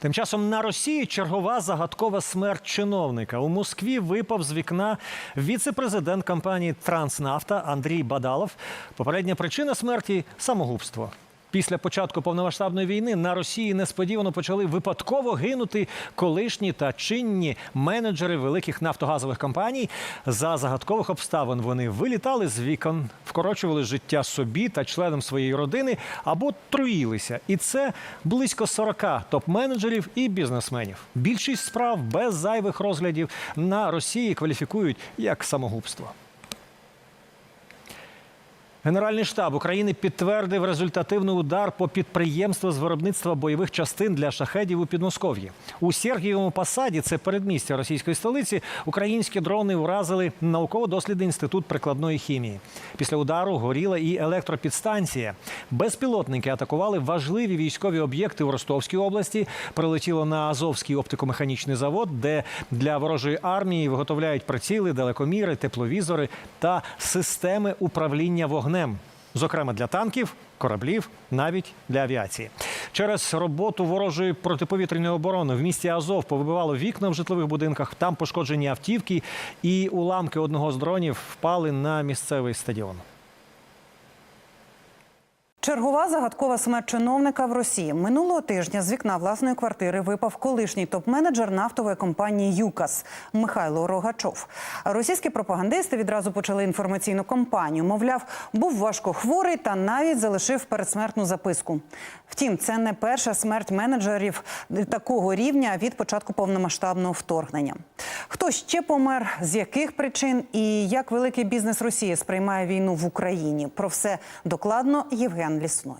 Тим часом на Росії чергова загадкова смерть чиновника. У Москві випав з вікна віце-президент компанії Транснафта Андрій Бадалов. Попередня причина смерті самогубство. Після початку повномасштабної війни на Росії несподівано почали випадково гинути колишні та чинні менеджери великих нафтогазових компаній. За загадкових обставин вони вилітали з вікон, вкорочували життя собі та членам своєї родини або труїлися. І це близько 40 топ-менеджерів і бізнесменів. Більшість справ без зайвих розглядів на Росії кваліфікують як самогубство. Генеральний штаб України підтвердив результативний удар по підприємству з виробництва бойових частин для шахедів у Підмосков'ї. У Сергієвому посаді, це передмістя російської столиці, українські дрони уразили науково-дослідний інститут прикладної хімії. Після удару горіла і електропідстанція. Безпілотники атакували важливі військові об'єкти у Ростовській області. Прилетіло на Азовський оптико-механічний завод, де для ворожої армії виготовляють приціли, далекоміри, тепловізори та системи управління вогнем зокрема для танків, кораблів, навіть для авіації. Через роботу ворожої протиповітряної оборони в місті Азов повибивало вікна в житлових будинках. Там пошкоджені автівки, і уламки одного з дронів впали на місцевий стадіон. Чергова загадкова смерть чиновника в Росії минулого тижня з вікна власної квартири випав колишній топ-менеджер нафтової компанії ЮКАС Михайло Рогачов. Російські пропагандисти відразу почали інформаційну кампанію. Мовляв, був важко хворий та навіть залишив передсмертну записку. Втім, це не перша смерть менеджерів такого рівня від початку повномасштабного вторгнення. Хто ще помер, з яких причин і як великий бізнес Росії сприймає війну в Україні? Про все докладно Євген Лісной.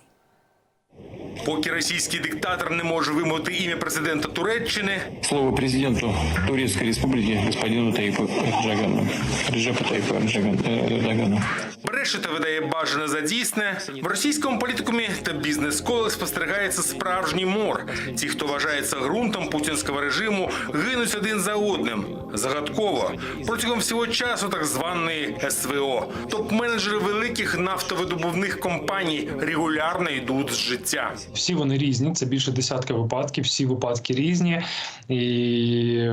Поки російський диктатор не може вимовити ім'я президента Туреччини, Слово президенту Турецької Республики господину Таипу Эрдогану. Реджепу Таипу Эрдоган- э, Эрдогану. бреше та видає бажане за дійсне. В російському політикумі та бізнес-колі спостерігається справжній мор. Ті, хто вважається ґрунтом путінського режиму, гинуть один за одним. Загадково протягом всього часу так званої СВО. Топ-менеджери великих нафтовидобувних компаній регулярно йдуть з життя. Всі вони різні. Це більше десятка випадків. Всі випадки різні, і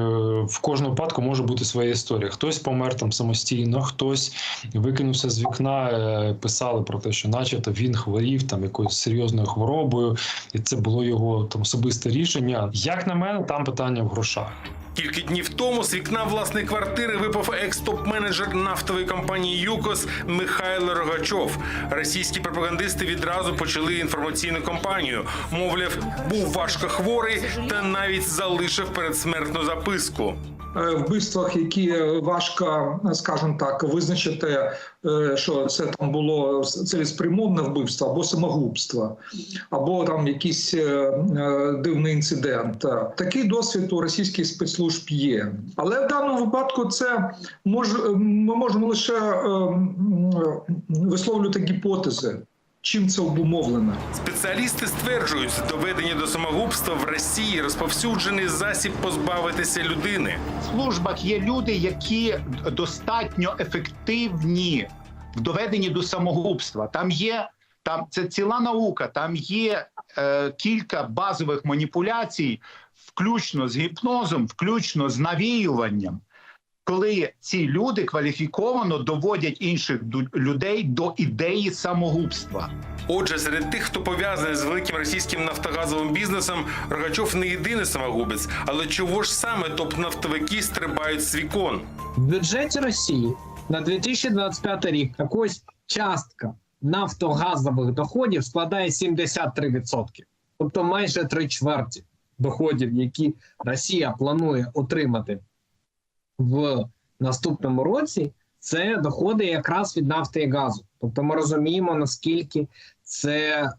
в кожному випадку може бути своя історія. Хтось помер там самостійно, хтось викинувся з вікна. е, Писали про те, що, начебто, він хворів там якоюсь серйозною хворобою, і це було його там особисте рішення. Як на мене, там питання в грошах. Кілька днів тому з вікна власної квартири випав екс-топ-менеджер нафтової компанії ЮКОС Михайло Рогачов. Російські пропагандисти відразу почали інформаційну кампанію. Мовляв, був важко хворий та навіть залишив передсмертну записку. Е, вбивствах, які важко, скажімо так, визначити, е, що це там було цілеспрямовне вбивство або самогубство, або там якийсь е, дивний інцидент. Такий досвід у російських спецслужб є. Але в даному випадку це мож, ми можемо лише висловлювати гіпотези, чим це обумовлено. Спеціалісти стверджують, доведення до самогубства в Росії розповсюджений засіб позбавитися людини. В службах є люди, які достатньо ефективні в доведенні до самогубства. Там є там це ціла наука, там є е, кілька базових маніпуляцій, включно з гіпнозом, включно з навіюванням. Коли ці люди кваліфіковано доводять інших ду- людей до ідеї самогубства. Отже, серед тих, хто пов'язаний з великим російським нафтогазовим бізнесом, Рогачов не єдиний самогубець. Але чого ж саме топ-нафтовики стрибають з вікон? В бюджеті Росії на 2025 рік якась частка нафтогазових доходів складає 73%. Тобто майже три чверті доходів, які Росія планує отримати в наступному році, це доходи якраз від нафти і газу. Тобто ми розуміємо, наскільки це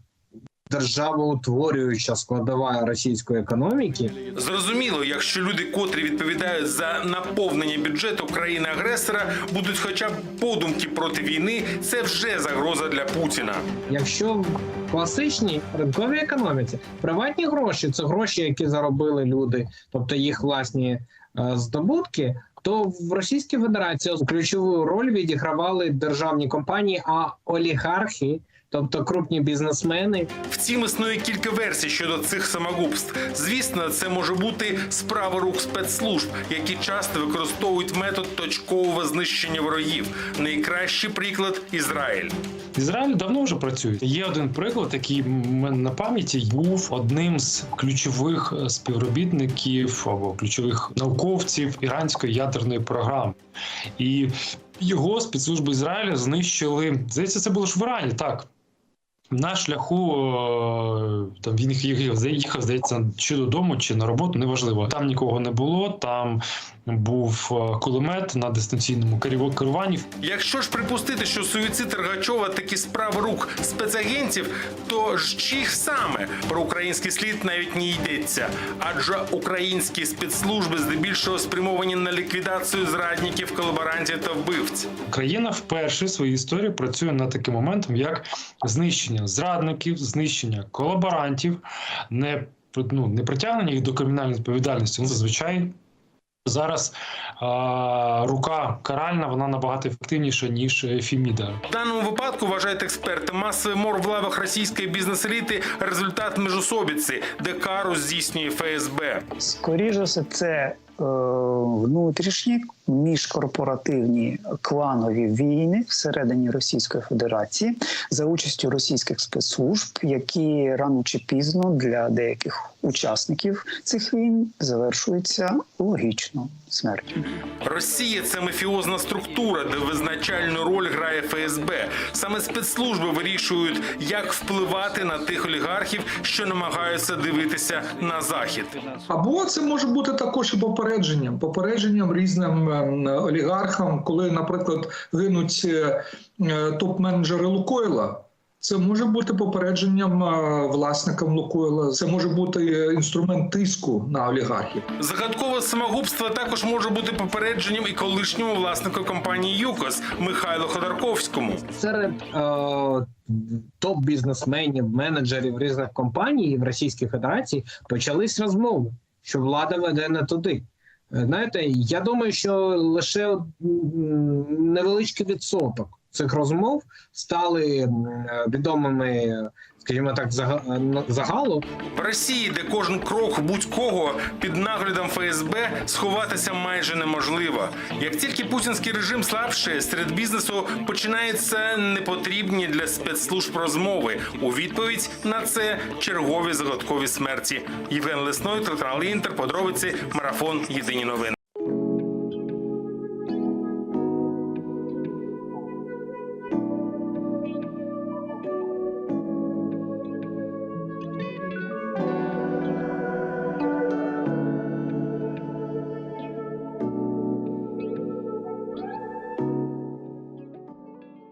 державоутворююча складова російської економіки. Зрозуміло, якщо люди, котрі відповідають за наповнення бюджету країни-агресора, будуть хоча б подумки проти війни, це вже загроза для Путіна. Якщо в класичній ринковій економіці приватні гроші це гроші, які заробили люди, тобто їх власні е, здобутки, то в Російській Федерації ключову роль відігравали державні компанії, а олігархи тобто крупні бізнесмени, Втім, існує кілька версій щодо цих самогубств. Звісно, це може бути справа рук спецслужб, які часто використовують метод точкового знищення ворогів. Найкращий приклад Ізраїль. Ізраїль давно вже працює. Є один приклад, який в мене на пам'яті був одним з ключових е, співробітників або ключових науковців іранської ядерної програми. І його спецслужби Ізраїля знищили. Здається, це було ж в Ірані, так. На шляху е, там він їхав, здається, чи додому, чи на роботу, неважливо. Там нікого не було. Там був е, кулемет на дистанційному керуванні. Якщо ж припустити, що суїцид Рогачова такі справи рук спецагентів, то ж чих саме про український слід навіть не йдеться, адже українські спецслужби здебільшого спрямовані на ліквідацію зрадників, колаборантів та вбивць. Україна вперше в своїй історії працює над таким моментом, як знищення зрадників, знищення колаборантів, не ну, не притягнення їх до кримінальної відповідальності. Ну, зазвичай зараз а, рука каральна вона набагато ефективніша ніж Фіміда. В даному випадку вважають експерти масовий мор в лавах російської бізнес-еліти результат межособіці, де кару здійснює ФСБ. Скоріше все, це е, внутрішні міжкорпоративні кланові війни всередині Російської Федерації за участю російських спецслужб, які рано чи пізно для деяких учасників цих війн завершуються логічно смертю. Росія це мафіозна структура, де визначальну роль грає ФСБ. Саме спецслужби вирішують, як впливати на тих олігархів, що намагаються дивитися на захід. Або це може бути також і попередженням, попередженням різним ем, олігархам, коли, наприклад, гинуть е, е, топ-менеджери Лукойла. Це може бути попередженням е, власникам Лукойла. Це може бути е, інструмент тиску на олігархів. Загадкове самогубство також може бути попередженням і колишньому власнику компанії ЮКОС Михайлу Ходорковському. серед е, топ-бізнесменів, менеджерів різних компаній в Російській Федерації почались розмови, що влада веде не туди. Е, Знаєте, я думаю, що лише невеличкий відсоток цих розмов стали відомими, скажімо так, зага- загалу Росії, де кожен крок будь-кого під наглядом ФСБ сховатися майже неможливо. Як тільки путінський режим слабшає, серед бізнесу починаються непотрібні для спецслужб розмови. У відповідь на це чергові загадкові смерті. Євген Лесной, телеканал Інтер, подробиці, марафон. Єдині новини.